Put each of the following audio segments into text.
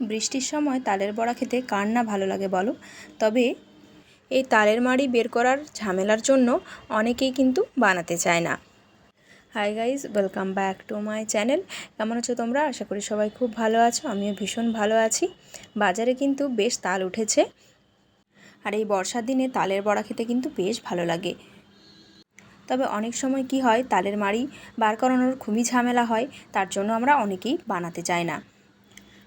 বৃষ্টির সময় তালের বড়া খেতে কার না ভালো লাগে বলো? তবে এই তালের মাড়ি বের করার ঝামেলার জন্য অনেকেই কিন্তু বানাতে চায় না। Hi guys welcome back to my channel কেমন আছো তোমরা? আশা করি সবাই খুব ভালো আছো, আমিও ভীষণ ভালো আছি। বাজারে কিন্তু বেশ তাল উঠেছে। আর এই বর্ষার দিনে তালের বড়া খেতে কিন্তু বেশ ভালো লাগে। তবে অনেক সময় কি হয়, তালের মাড়ি বার করানোর খুবই ঝামেলা হয়, তার জন্য আমরা অনেকেই বানাতে চাই না।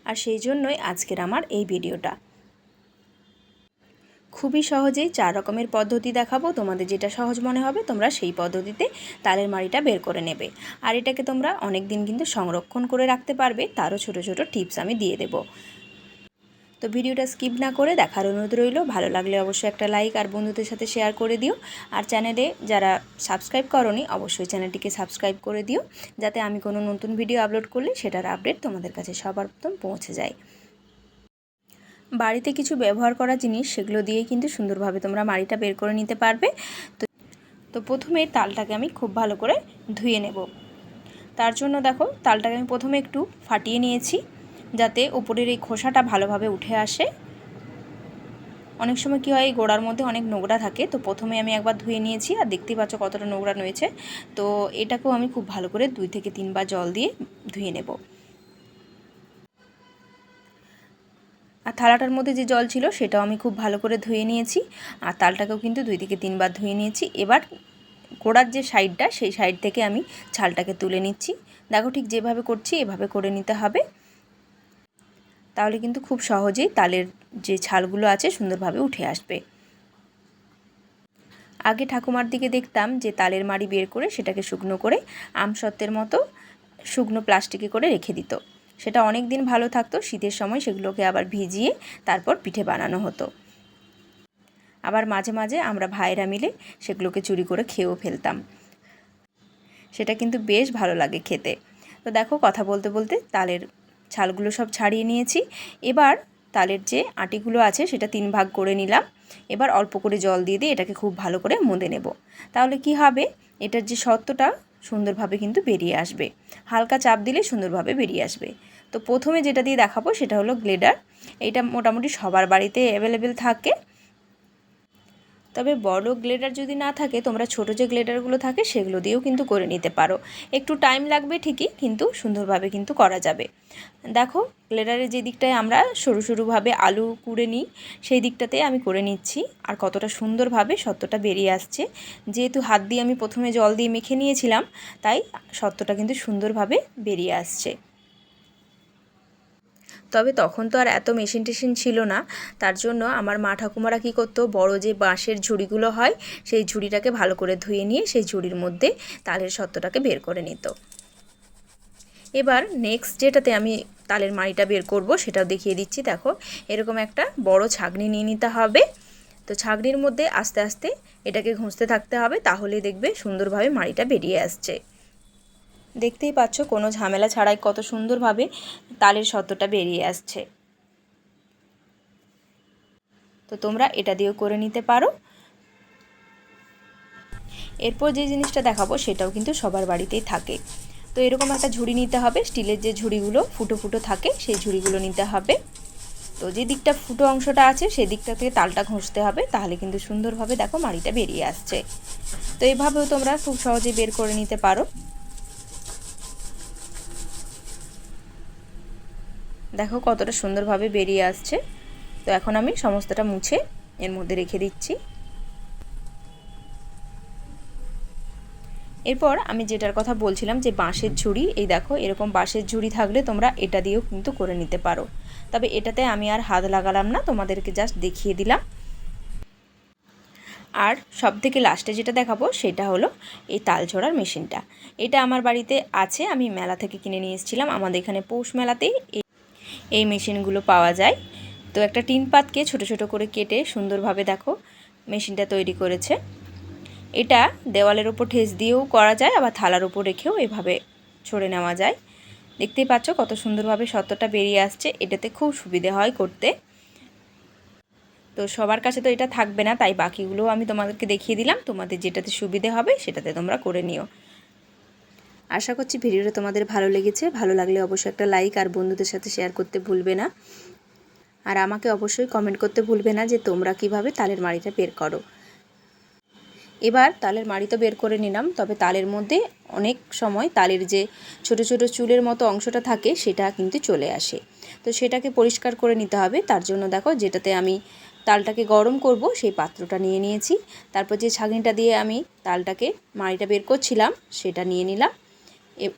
আর সেই জন্যই আজকের আমার এই ভিডিওটা। খুবই সহজেই চার রকমের পদ্ধতি দেখাবো। তোমাদের যেটা সহজ মনে হবে, তোমরা সেই পদ্ধতিতে তালের মাড়িটা বের করে নেবে। আর এটাকে তোমরা অনেক দিন কিন্তু সংরক্ষণ করে রাখতে পারবে, তারও ছোট ছোট টিপস আমি দিয়ে দেবো। তো ভিডিওটা স্কিপ না করে দেখার অনুরোধ রইল। ভালো লাগলে অবশ্যই একটা লাইক আর বন্ধুদের সাথে শেয়ার করে দিও। আর চ্যানেলে যারা সাবস্ক্রাইব করনি, অবশ্যই চ্যানেলটিকে সাবস্ক্রাইব করে দিও, যাতে আমি কোনো নতুন ভিডিও আপলোড করলে সেটার আপডেট তোমাদের কাছে সবার প্রথম পৌঁছে যায়। বাড়িতে কিছু ব্যবহার করা জিনিস, সেগুলো দিয়েই কিন্তু সুন্দরভাবে তোমরা মাড়িটা বের করে নিতে পারবে। তো তো প্রথমে তালটাকে আমি খুব ভালো করে ধুয়ে নেব। তার জন্য দেখো, তালটাকে আমি প্রথমে একটু ফাটিয়ে নিয়েছি। যাতে উপরের এই খোসাটা ভালোভাবে উঠে আসে। অনেক সময় কী হয়, এই গোড়ার মধ্যে অনেক নোংরা থাকে, তো প্রথমে আমি একবার ধুয়ে নিয়েছি আর দেখতেই পাচ্ছ কতটা নোংরা রয়েছে। তো এটাকেও আমি খুব ভালো করে দুই থেকে তিনবার জল দিয়ে ধুয়ে নেব। আর থালাটার মধ্যে যে জল ছিল, সেটাও আমি খুব ভালো করে ধুয়ে নিয়েছি। আর তালটাকেও কিন্তু দুই থেকে তিনবার ধুয়ে নিয়েছি। এবার গোড়ার যে সাইডটা, সেই সাইড থেকে আমি ছালটাকে তুলে নিচ্ছি। দেখো ঠিক যেভাবে করছি, এভাবে করে নিতে হবে। তাহলে কিন্তু খুব সহজেই তালের যে ছালগুলো আছে সুন্দরভাবে উঠে আসবে। আগে ঠাকুমার দিকে দেখতাম যে তালের মাড়ি বের করে সেটাকে শুকনো করে আমসত্ত্বের মতো শুকনো প্লাস্টিকে করে রেখে দিত। সেটা অনেক দিন ভালো থাকতো, শীতের সময় সেগুলোকে আবার ভিজিয়ে তারপর পিঠে বানানো হতো। আবার মাঝে মাঝে আমরা ভাইরা মিলে সেগুলোকে চুরি করে খেয়েও ফেলতাম। সেটা কিন্তু বেশ ভালো লাগে খেতে। তো দেখো কথা বলতে বলতে তালের ছালগুলো সব ছাড়িয়ে নিয়েছি। এবার তালের যে আটিগুলো আছে সেটা তিন ভাগ করে নিলাম। এবার অল্প করে জল দিয়ে দিয়ে এটাকে খুব ভালো করে মুদে নেব। তাহলে কি হবে? এটার যে সত্যটা সুন্দরভাবে কিন্তু বেরিয়ে আসবে। হালকা চাপ দিলে সুন্দরভাবে বেরিয়ে আসবে। তো প্রথমে যেটা দিয়ে দেখাবো সেটা হলো গ্লেডার। এটা মোটামুটি সবার বাড়িতে অ্যাভেলেবেল থাকে। তবে বড় গ্লেডার যদি না থাকে, তোমরা ছোট যে গ্লেডারগুলো থাকে, সেগুলো দিয়েও কিন্তু করে নিতে পারো। একটু টাইম লাগবে ঠিকই, কিন্তু সুন্দরভাবে কিন্তু করা যাবে। দেখো গ্লেডারের যে দিকটায় আমরা সরু সরুভাবে আলু কুড়ে নিই, সেই দিকটাতে আমি করে নিচ্ছি। আর কতটা সুন্দরভাবে সত্যটা বেরিয়ে আসছে। যেহেতু হাত দিয়ে আমি প্রথমে জল দিয়ে মেখে নিয়েছিলাম, তাই সত্যটা কিন্তু সুন্দরভাবে বেরিয়ে আসছে। তবে তখন তো আর এত মেশিন টেশিন ছিল না। তার জন্য আমার মা ঠাকুমারা কী করতো, বড় যে বাঁশের ঝুড়িগুলো হয়, সেই ঝুড়িটাকে ভালো করে ধুয়ে নিয়ে সেই ঝুড়ির মধ্যে তালের সত্যটাকে বের করে নিত। এবার নেক্সট যেটাতে আমি তালের মাড়িটা বের করব, সেটাও দেখিয়ে দিচ্ছি। দেখো, এরকম একটা বড় ছাগনি নিয়ে নিতে হবে। তো ছাগনির মধ্যে আস্তে আস্তে এটাকে ঘুষতে থাকতে হবে, তাহলেই দেখবে সুন্দরভাবে মাড়িটা বেরিয়ে আসছে। দেখতেই পাচ্ছ কোনো ঝামেলা ছাড়াই কত সুন্দরভাবে তালের সত্যটা বেরিয়ে আসছে। তো তোমরা এটা দিয়েও করে নিতে পারো। এরপর যে জিনিসটা দেখাবো সেটাও কিন্তু সবার বাড়িতেই থাকে। তো এরকম একটা ঝুড়ি নিতে হবে, স্টিলের যে ঝুড়িগুলো ফুটো ফুটো থাকে সেই ঝুড়িগুলো নিতে হবে। তো যে দিকটা ফুটো অংশটা আছে সেই দিকটা থেকে তালটা ঘষতে হবে, তাহলে কিন্তু সুন্দরভাবে দেখো মাড়িটা বেরিয়ে আসছে। তো এভাবেও তোমরা খুব সহজে বের করে নিতে পারো। দেখো কতটা সুন্দরভাবে বেরিয়ে আসছে। তো এখন আমি সমস্তটা মুছে এর মধ্যে রেখে দিচ্ছি। এরপর আমি যেটার কথা বলছিলাম যে বাঁশের ঝুড়ি, এই দেখো এরকম বাঁশের ঝুড়ি থাকলে তোমরা এটা দিয়েও কিন্তু করে নিতে পারো। তবে এটাতে আমি আর হাত লাগালাম না, তোমাদেরকে জাস্ট দেখিয়ে দিলাম। আর সব থেকে লাস্টে যেটা দেখাবো সেটা হলো এই তাল ঝোড়ার মেশিনটা। এটা আমার বাড়িতে আছে, আমি মেলা থেকে কিনে নিয়ে এসেছিলাম। আমাদের এখানে পৌষ মেলাতেই এই মেশিনগুলো পাওয়া যায়। তো একটা টিন পাতকে ছোট ছোট করে কেটে সুন্দরভাবে দেখো মেশিনটা তৈরি করেছে। এটা দেওয়ালের ওপর ঠেস দিয়েও করা যায়, আবার থালার ওপর রেখেও এভাবে ছড়ে নেওয়া যায়। দেখতেই পাচ্ছ কত সুন্দরভাবে সত্যটা বেরিয়ে আসছে, এটাতে খুব সুবিধে হয় করতে। তো সবার কাছে তো এটা থাকবে না, তাই বাকিগুলোও আমি তোমাদেরকে দেখিয়ে দিলাম। তোমাদের যেটাতে সুবিধে হবে সেটাতে তোমরা করে নিও। আশা করছি ভিডিওটা তোমাদের ভালো লেগেছে। ভালো লাগলে অবশ্যই একটা লাইক আর বন্ধুদের সাথে শেয়ার করতে ভুলবে না। আর আমাকে অবশ্যই কমেন্ট করতে ভুলবে না যে তোমরা কীভাবে তালের মাড়িটা বের করো। এবার তালের মাড়ি তো বের করে নিলাম, তবে তালের মধ্যে অনেক সময় তালের যে ছোট ছোট চুলের মতো অংশটা থাকে, সেটা কিন্তু চলে আসে। তো সেটাকে পরিষ্কার করে নিতে হবে। তার জন্য দেখো, যেটাতে আমি তালটাকে গরম করব, সেই পাত্রটা নিয়ে নিয়েছি। তারপর যে ছাগনিটা দিয়ে আমি তালটাকে মাড়িটা বের করছিলাম, সেটা নিয়ে নিলাম।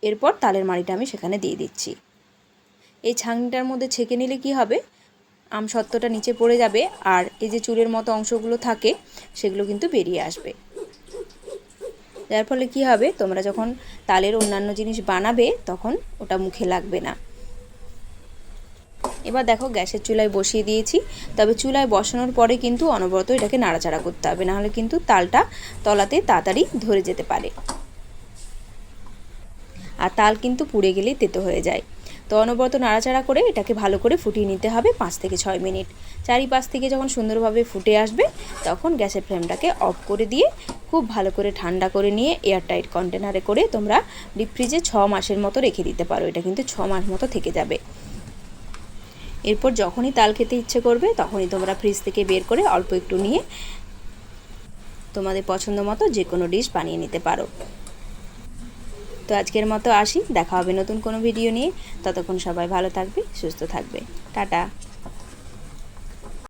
এরপর তালের মাড়িটা আমি সেখানে দিয়ে দিচ্ছি। এই ছাগনিটার মধ্যে ছেঁকে নিলে কি হবে? আমসত্ত্বটা নিচে পড়ে যাবে আর এই যে চুলের মতো অংশগুলো থাকে, সেগুলো কিন্তু বেরিয়ে আসবে। যার ফলে কি হবে? তোমরা যখন তালের অন্যান্য জিনিস বানাবে, তখন ওটা মুখে লাগবে না। এবার দেখো, গ্যাসের চুলায় বসিয়ে দিয়েছি। তবে চুলায় বসানোর পরে কিন্তু অনবরত এটাকে নাড়াচাড়া করতে হবে, নাহলে কিন্তু তালটা তলাতে তাড়াতাড়ি ধরে যেতে পারে। আর তাল কিন্তু পুড়ে গেলেই তেতো হয়ে যায়। তো অনবরত নাড়াচাড়া করে এটাকে ভালো করে ফুটিয়ে নিতে হবে পাঁচ থেকে ছয় মিনিট। চারিপাশ থেকে যখন সুন্দরভাবে ফুটে আসবে, তখন গ্যাসের ফ্লেমটাকে অফ করে দিয়ে খুব ভালো করে ঠান্ডা করে নিয়ে এয়ারটাইট কন্টেনারে করে তোমরা ডিপ ফ্রিজে ছ মাসের মতো রেখে দিতে পারো। এটা কিন্তু ছ মাস মতো থেকে যাবে। এরপর যখনই তাল খেতে ইচ্ছে করবে, তখনই তোমরা ফ্রিজ থেকে বের করে অল্প একটু নিয়ে তোমাদের পছন্দ মতো যে কোনো ডিশ বানিয়ে নিতে পারো। তো আজকের মতো আসি, দেখা হবে নতুন কোনো ভিডিও নিয়ে। ততক্ষণ সবাই ভালো থাকবে, সুস্থ থাকবে। টাটা।